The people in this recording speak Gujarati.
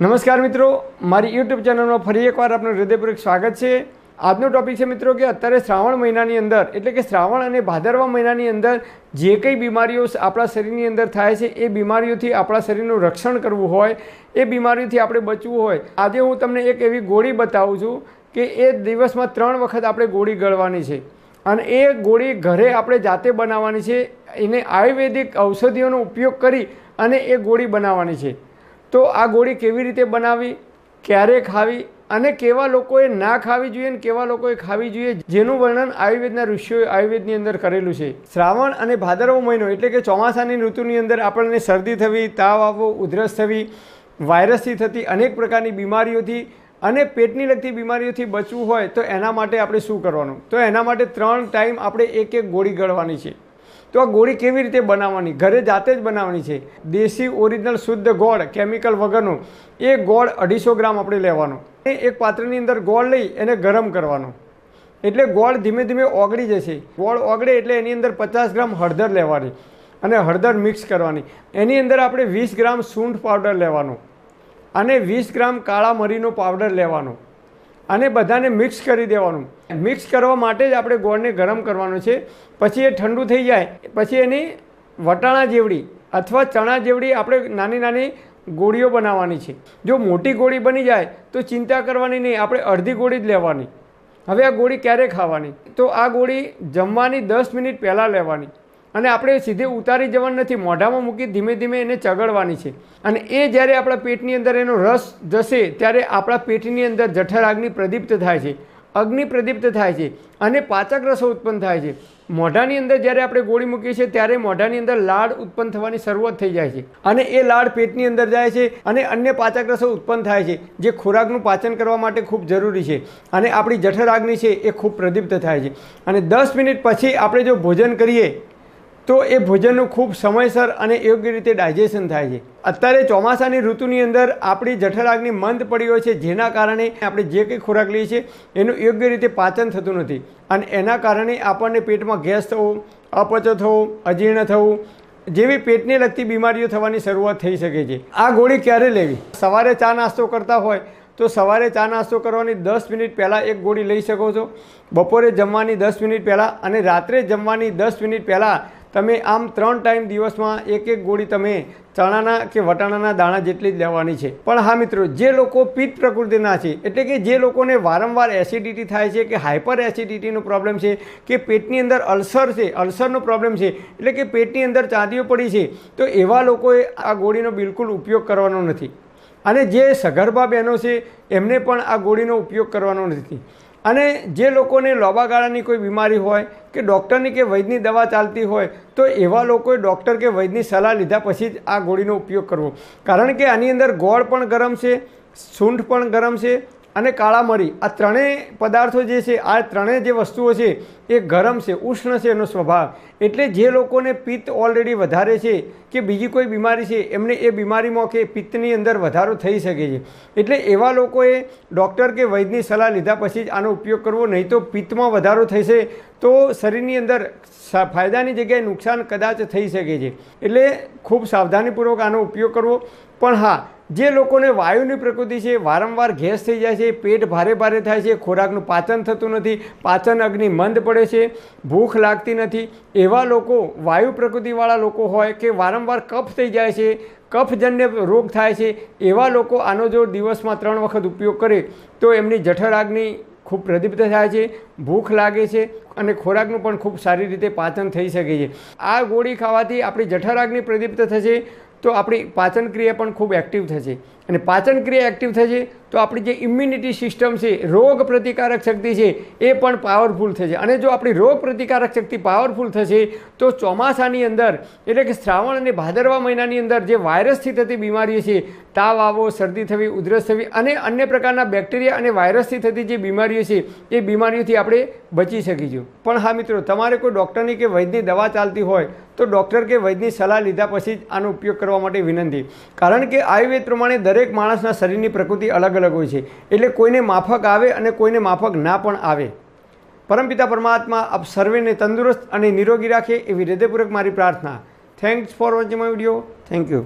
નમસ્કાર મિત્રો, મારી યુટ્યુબ ચેનલમાં ફરી એકવાર આપનું હૃદયપૂર્વક સ્વાગત છે. આજનો ટોપિક છે મિત્રો કે અત્યારે શ્રાવણ મહિનાની અંદર, એટલે કે શ્રાવણ અને ભાદરવા મહિનાની અંદર જે કંઈ બીમારીઓ આપણા શરીરની અંદર થાય છે, એ બીમારીઓથી આપણા શરીરનું રક્ષણ કરવું હોય, એ બીમારીઓથી આપણે બચવું હોય. આજે હું તમને એક એવી ગોળી બતાવું છું કે એ દિવસમાં ત્રણ વખત આપણે ગોળી ગળવાની છે. અને એ ગોળી ઘરે આપણે જાતે બનાવવાની છે. એને આયુર્વેદિક ઔષધિઓનો ઉપયોગ કરી અને એ ગોળી બનાવવાની છે. તો આ ગોળી કેવી રીતે બનાવી, ક્યારે ખાવી અને કેવા લોકોએ ના ખાવી જોઈએ અને કેવા લોકોએ ખાવી જોઈએ, જેનું વર્ણન આયુર્વેદના ઋષિઓએ આયુર્વેદની અંદર કરેલું છે. શ્રાવણ અને ભાદરવો મહિનો એટલે કે ચોમાસાની ઋતુની અંદર આપણને શરદી થવી, તાવ આવવો, ઉધરસ થવી, વાયરસથી થતી અનેક પ્રકારની બીમારીઓથી અને પેટની લગતી બીમારીઓથી બચવું હોય તો એના માટે આપણે શું કરવાનું? તો એના માટે ત્રણ ટાઈમ આપણે એક એક ગોળી ગળવાની છે. તો આ ગોળી કેવી રીતે બનાવવાની? ઘરે જાતે જ બનાવવાની છે. દેશી ઓરિજિનલ શુદ્ધ ગોળ, કેમિકલ વગરનો. એ ગોળ અઢીસો ગ્રામ આપણે લેવાનો. એ એક પાત્રની અંદર ગોળ લઈ એને ગરમ કરવાનો. એટલે ગોળ ધીમે ધીમે ઓગળી જશે. ગોળ ઓગળે એટલે એની અંદર પચાસ ગ્રામ હળદર લેવાની અને હળદર મિક્સ કરવાની. એની અંદર આપણે વીસ ગ્રામ સૂંઠ પાવડર લેવાનો અને વીસ ગ્રામ કાળા મરીનો પાવડર લેવાનો. અને બધાને મિક્સ કરી દેવાનું. મિક્સ કરવા માટે જ આપણે ગોળને ગરમ કરવાનો છે. પછી એ ઠંડુ થઈ જાય, પછી એની વટાણા જેવડી અથવા ચણા જેવડી આપણે નાની નાની ગોળીઓ બનાવવાની છે. જો મોટી ગોળી બની જાય, તો ચિંતા કરવાની નહીં, આપણે અડધી ગોળી જ લેવાની. હવે આ ગોળી ક્યારે ખાવાની? તો આ ગોળી જમવાની દસ મિનિટ પહેલાં લેવાની. અને આપણે સીધે ઉતારી જવાનું નથી. મોઢામાં મૂકી ધીમે ધીમે એને ચગડવાની છે. અને એ જ્યારે આપણા પેટની અંદર એનો રસ જશે, ત્યારે આપણા પેટની અંદર જઠર અગ્નિ પ્રદીપ્ત થાય છે, અગ્નિ પ્રદીપ્ત થાય છે અને પાચક રસો ઉત્પન્ન થાય છે. મોઢાની અંદર જ્યારે આપણે ગોળી મૂકીએ છીએ, ત્યારે મોઢાની અંદર લાળ ઉત્પન્ન થવાની શરૂઆત થઈ જાય છે. અને એ લાળ પેટની અંદર જાય છે અને અન્ય પાચક રસો ઉત્પન્ન થાય છે, જે ખોરાકનું પાચન કરવા માટે ખૂબ જરૂરી છે. અને આપણી જઠરાગ્નિ છે, એ ખૂબ પ્રદીપ્ત થાય છે. અને દસ મિનિટ પછી આપણે જો ભોજન કરીએ તો એ ભોજનનું ખૂબ સમયસર અને યોગ્ય રીતે ડાયજેશન થાય છે. અત્યારે ચોમાસાની ઋતુની અંદર આપણી જઠરાગ્નિ મંદ પડી હોય છે, જેના કારણે આપણે જે કંઈ ખોરાક લઈએ છીએ, એનું યોગ્ય રીતે પાચન થતું નથી. અને એના કારણે આપણને પેટમાં ગેસ થવો, અપચો થવો, અજીર્ણ થવું, જેવી પેટને લગતી બીમારીઓ થવાની શરૂઆત થઈ શકે છે. આ ગોળી ક્યારે લેવી? સવારે ચા નાસ્તો કરતા હોય, તો સવારે ચા નાસ્તો કરવાની દસ મિનિટ પહેલાં એક ગોળી લઈ શકો છો. બપોરે જમવાની દસ મિનિટ પહેલાં અને રાત્રે જમવાની દસ મિનિટ પહેલાં તમે આમ ત્રણ ટાઈમ દિવસમાં એક એક ગોળી તમે ચણાના કે વટાણાના દાણા જેટલી જ લેવાની છે. પણ હા મિત્રો, જે લોકો પિત્ત પ્રકૃતિના છે, એટલે કે જે લોકોને વારંવાર એસિડિટી થાય છે કે હાઇપર એસિડિટીનો પ્રોબ્લેમ છે, કે પેટની અંદર અલ્સર છે, અલ્સરનો પ્રોબ્લેમ છે, એટલે કે પેટની અંદર ચાંદીઓ પડી છે, તો એવા લોકોએ આ ગોળીનો બિલકુલ ઉપયોગ કરવાનો નથી. અને જે સગર્ભા બહેનો છે, એમને પણ આ ગોળીનો ઉપયોગ કરવાનો નથી. અને જે લોકોને લોબા ગાળાની કોઈ બીમારી હોય કે ડૉક્ટરની કે વૈદની દવા ચાલતી હોય, તો એવા લોકોએ ડૉક્ટર કે વૈદની સલાહ લીધા પછી જ આ ગોળીનો ઉપયોગ કરવો. કારણ કે આની અંદર ગોળ પણ ગરમ છે સૂંઠ પણ ગરમ છે અને કાળા મરી આ ત્રણેય પદાર્થો જે છે, આ ત્રણેય જે વસ્તુઓ છે, એ ગરમ છે, ઉષ્ણ છે એનો સ્વભાવ. એટલે જે લોકોને પિત્ત ઓલરેડી વધારે છે કે બીજી કોઈ બીમારી છે, એમને એ બીમારીમાં કે પિત્તની અંદર વધારો થઈ શકે છે. એટલે એવા લોકોએ ડૉક્ટર કે વૈદની સલાહ લીધા પછી જ આનો ઉપયોગ કરવો, નહીં તો પિત્તમાં વધારો થશે તો શરીરની અંદર ફાયદાની જગ્યાએ નુકસાન કદાચ થઈ શકે છે. એટલે ખૂબ સાવધાનીપૂર્વક આનો ઉપયોગ કરવો. પણ હા જે લોકોને વાયુની પ્રકૃતિ છે, વારંવાર ગેસ થઈ જાય છે, પેટ ભારે ભારે થાય છે, ખોરાકનું પાચન થતું નથી, પાચન અગ્નિ મંદ પડે છે, ભૂખ લાગતી નથી. એવા લોકો, વાયુ પ્રકૃતિવાળા લોકો હોય કે વારંવાર કફ થઈ જાય છે, કફજન્ય રોગ થાય છે, એવા લોકો આનો જો દિવસમાં ત્રણ વખત ઉપયોગ કરે, તો એમની જઠરાગ્નિ ખૂબ પ્રદીપ્ત થાય છે, ભૂખ લાગે છે અને ખોરાકનું પણ ખૂબ સારી રીતે પાચન થઈ શકે છે. આ ગોળી ખાવાથી આપણી જઠરાગ્નિ પ્રદીપ્ત થશે તો આપણી પાચન ક્રિયા પણ ખૂબ એક્ટિવ થશે અને પાચન ક્રિયા એક્ટિવ થશે તો આપણી જે ઇમ્યુનિટી સિસ્ટમ છે, રોગ પ્રતિકારક શક્તિ છે, એ પણ પાવરફુલ થશે અને જો આપણી રોગ પ્રતિકારક શક્તિ પાવરફુલ થશે તો ચોમાસાની અંદર, એટલે કે શ્રાવણ અને ભાદરવા મહિનાની અંદર જે વાયરસથી થતી બીમારીઓ છે, તાવ આવો શરદી થવી, ઉધરસ થવી અને અન્ય પ્રકારના બેક્ટેરિયા અને વાયરસથી થતી જે બીમારીઓ છે, એ બીમારીઓથી આપણે બચી શકીશું. પણ હા મિત્રો, તમારે કોઈ ડૉક્ટરની કે વૈદ્યની દવા ચાલતી હોય તો ડૉક્ટર કે વૈદ્યની સલાહ લીધા પછી જ આનો ઉપયોગ કરવા માટે વિનંતી. કારણ કે આયુર્વેદ પ્રમાણે દરેક માણસના શરીરની પ્રકૃતિ અલગ અલગ હોય છે. એટલે કોઈને માફક આવે અને કોઈને માફક ના પણ આવે. પરમપિતા પરમાત્મા, આપ સર્વેને તંદુરસ્ત અને નિરોગી રાખે એવી હૃદયપૂર્વક મારી પ્રાર્થના. Thanks for watching my video thank you